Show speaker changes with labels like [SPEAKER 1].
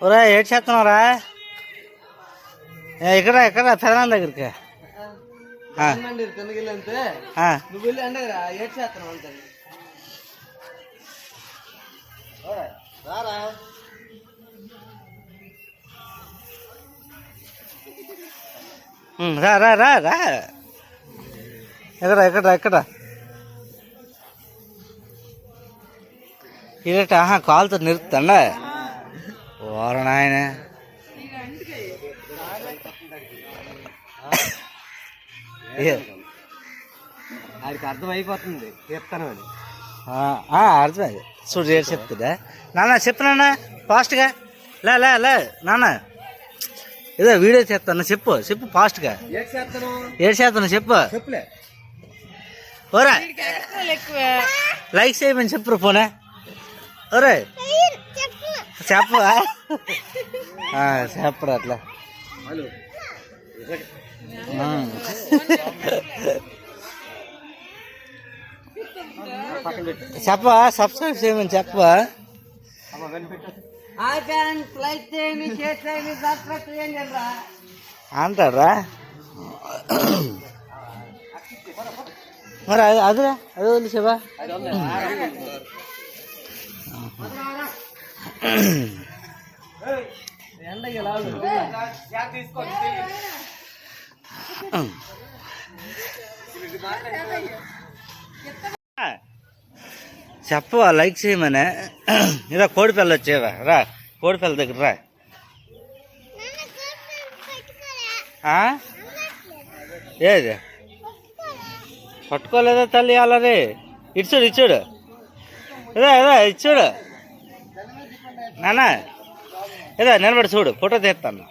[SPEAKER 1] ఒరే ఏడు చేస్తున్నావురా? ఇక్కడ ఇక్కడ పెదనాన్న దగ్గరికి. రా రా రా రా. ఎక్కడ ఎక్కడ ఎక్కడ? ఇరట ఆహా కాలుతో నిరుతుండ ఓర నాయన.
[SPEAKER 2] ఆడికి అర్థం అయిపోతుంది చెప్తాను అని.
[SPEAKER 1] ఆ, ఆ, అర్థమైంది. చూడు ఏడు చెప్తుందా? నాన్న చెప్పు నాన్న ఫాస్ట్గా. లే లే లే నాన్న. ఏదో వీడియో చేస్తాను చెప్పు చెప్పు ఫాస్ట్గా.
[SPEAKER 2] ఏడ్ చేస్తాను
[SPEAKER 1] ఏడు చేస్తాను చెప్పు.
[SPEAKER 2] చెప్పులే.
[SPEAKER 1] ఓరా లైక్ చేయమని చెప్పరు పోనే ఒరే చెప్పు. ఆ, చెప్పరు అట్లా. చెప్పా సబ్స్క్రైబ్ చేయమని చెప్పా
[SPEAKER 2] అమ్మ కనిపెట్టు
[SPEAKER 3] హాయ్ ఫ్రెండ్స్ లైక్ చేయండి షేర్ చేయండి సబ్స్క్రైబ్ చేయండి రా.
[SPEAKER 1] అంటాడ్రా? మరి అది అదిరా అది వదిలి చెప్పవా లైక్ చేయమనే? ఇలా కోడిపిల్ల వచ్చేవా రా కోడిపిల్ల దగ్గర రా. ఏది? పట్టుకోలేదా తల్లి అలరి ఇచ్చుడు ఇచ్చుడు ఇదా ఇదా ఇచ్చుడు నాన్న ఏదో నిలబడి చూడు ఫోటో తీస్తాను.